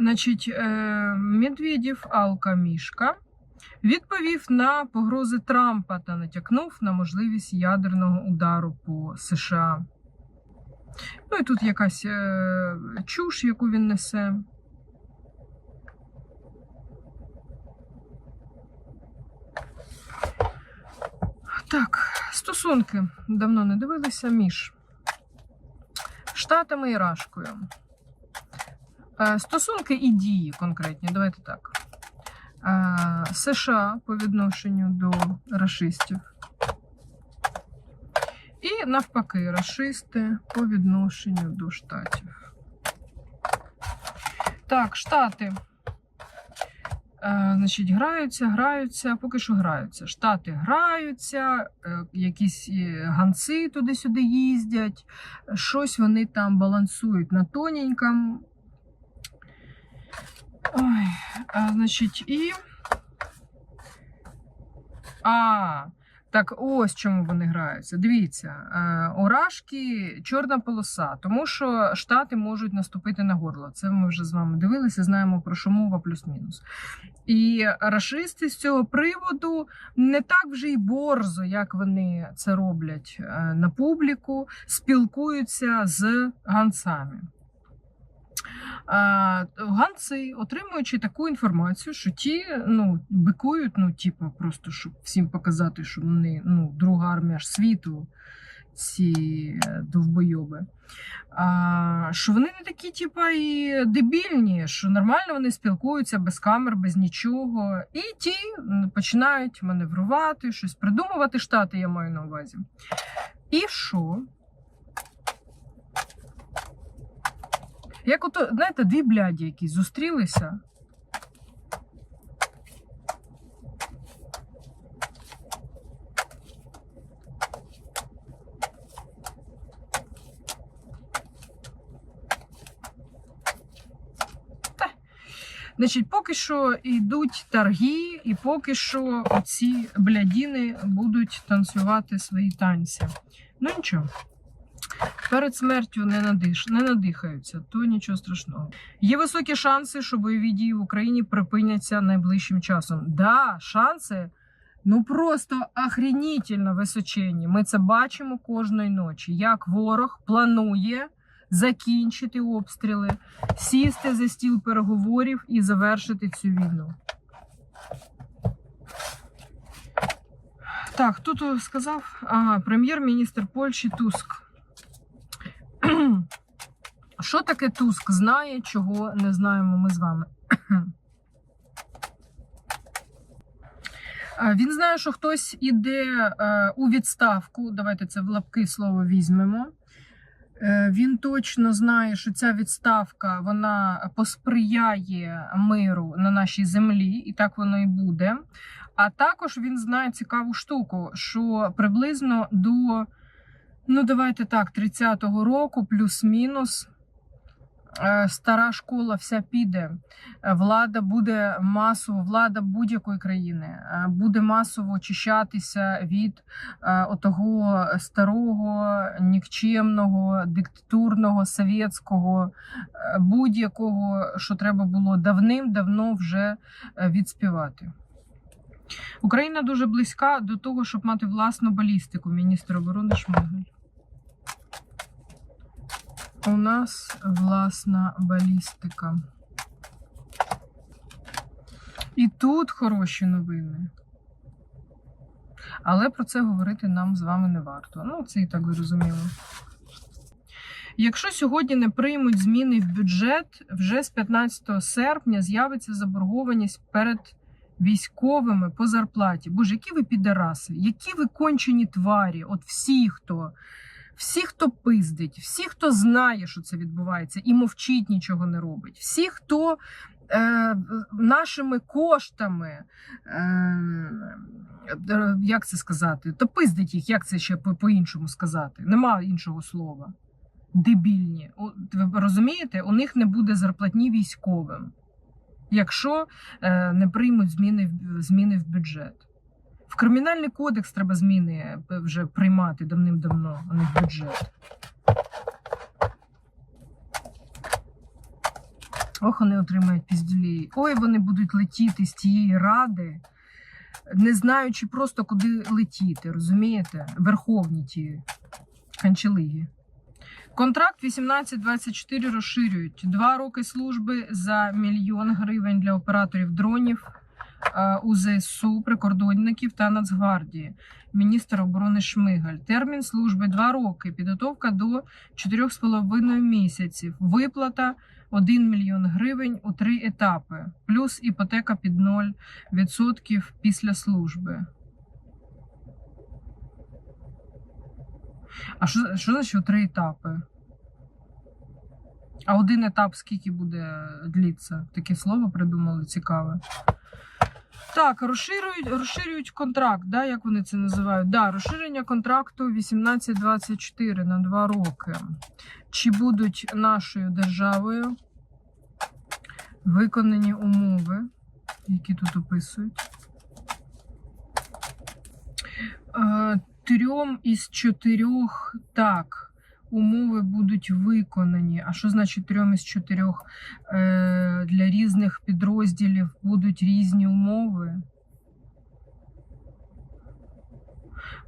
Значить, е, Медведєв Алка Мішка відповів на погрози Трампа та натякнув на можливість ядерного удару по США. Ну і тут якась е, чуш, яку він несе. Так, стосунки давно не дивилися між Штатами і Рашкою. Е, Стосунки і дії конкретні, давайте так. Е, США по відношенню до рашистів. І навпаки, рашисти по відношенню до штатів. Так, штати. Е, значить, граються, граються, поки що граються. Штати граються, якісь ганци туди-сюди їздять, щось вони там балансують на тоненькому. Ой, а, значить, і. А, так ось чому вони граються. Дивіться, е, у чорна полоса, тому що Штати можуть наступити на горло. Це ми вже з вами дивилися, знаємо про що мова плюс-мінус. І рашисти з цього приводу не так вже й борзо, як вони це роблять е, на публіку, спілкуються з ганцами. А, Ганці, отримуючи таку інформацію, що ті ну, бикують, ну, типу, просто щоб всім показати, що вони ну, друга армія ж світу, ці е, довбойоби. А, що вони не такі, типу, і дебільні, що нормально вони спілкуються без камер, без нічого. І ті починають маневрувати, щось придумувати штати, я маю на увазі. І що? Як ото, знаєте, дві бляді якісь зустрілися. Значить, поки що йдуть торги, і поки що ці блядіни будуть танцювати свої танці. Ну нічого. Перед смертю не, надиш, не надихаються, то нічого страшного. Є високі шанси, що бойові дії в Україні припиняться найближчим часом. Да, шанси ну просто охренітельно височенні. Ми це бачимо кожної ночі. Як ворог планує закінчити обстріли, сісти за стіл переговорів і завершити цю війну. Так, хто то сказав? Ага, прем'єр-міністр Польщі Туск. Що таке Туск знає, чого не знаємо ми з вами? Він знає, що хтось іде е, у відставку. Давайте це в лапки слово візьмемо. Е, Він точно знає, що ця відставка вона посприяє миру на нашій землі, і так воно і буде. А також він знає цікаву штуку, що приблизно до Ну, давайте так, 30-го року, плюс-мінус. Е, Стара школа вся піде. Е, Влада буде масово, влада будь-якої країни е, буде масово очищатися від отого старого, нікчемного, диктатурного, совєтського, будь-якого, що треба було давним-давно вже відспівати. Україна дуже близька до того, щоб мати власну балістику. Міністр оборони Шмигаль. У нас власна балістика. І тут хороші новини. Але про це говорити нам з вами не варто. Ну, це і так зрозуміло. Якщо сьогодні не приймуть зміни в бюджет, вже з 15 серпня з'явиться заборгованість перед військовими по зарплаті. Боже, які ви підараси, які ви кончені тварі, от всі, хто. Всі, хто пиздить, всі, хто знає, що це відбувається, і мовчить, нічого не робить. Всі, хто е, нашими коштами, е, як це сказати, то пиздить їх, як це ще по- по-іншому сказати? Нема іншого слова. Дебільні. О, Ви розумієте, у них не буде зарплатні військовим, якщо е, не приймуть зміни, зміни в бюджет. В кримінальний кодекс треба зміни е, вже приймати давним-давно, а не в бюджет. Ох, вони отримають піздюлі. Ой, вони будуть летіти з тієї ради, не знаючи просто, куди летіти, розумієте? Верховні ті канчелиги. Контракт 18-24 розширюють. Два роки служби за мільйон гривень для операторів дронів УЗСУ, прикордонників та Нацгвардії. Міністр оборони Шмигаль. Термін служби 2 роки. Підготовка до 4,5 місяців. Виплата 1 мільйон гривень у три етапи, плюс іпотека під 0% після служби. А що, що значить у три етапи? А один етап скільки буде длиться? Таке слово придумали цікаве. Так, розширюють, розширюють контракт, да, як вони це називають? Да, розширення контракту 18-24 на 2 роки. Чи будуть нашою державою виконані умови, які тут описують? Е, Трьом із чотирьох так, умови будуть виконані. А що значить трьом із чотирьох? Е, Для різних підрозділів будуть різні умови.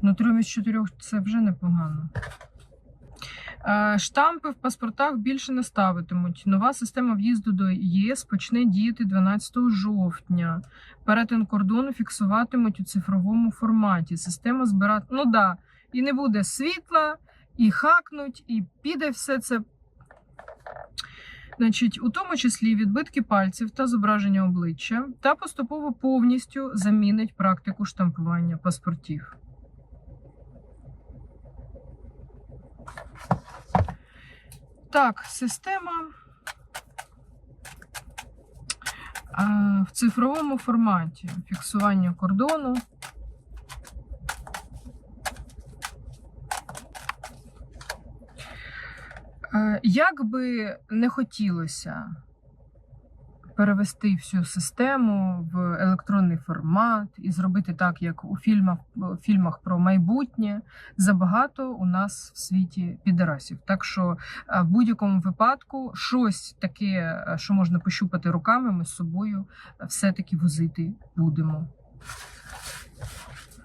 Ну, трьом із чотирьох це вже непогано. Е, Штампи в паспортах більше не ставитимуть. Нова система в'їзду до ЄС почне діяти 12 жовтня. Перетин кордону фіксуватимуть у цифровому форматі. Система збирати. Ну да, і не буде світла, і хакнуть, і піде все це. Значить, у тому числі відбитки пальців та зображення обличчя, та поступово повністю замінить практику штампування паспортів. Так, система в цифровому форматі фіксування кордону. Як би не хотілося перевести всю систему в електронний формат і зробити так, як у фільмах, фільмах про майбутнє, забагато у нас в світі підарасів. Так що е, в будь-якому випадку щось таке, е, що можна пощупати руками, ми з собою е, все-таки возити будемо.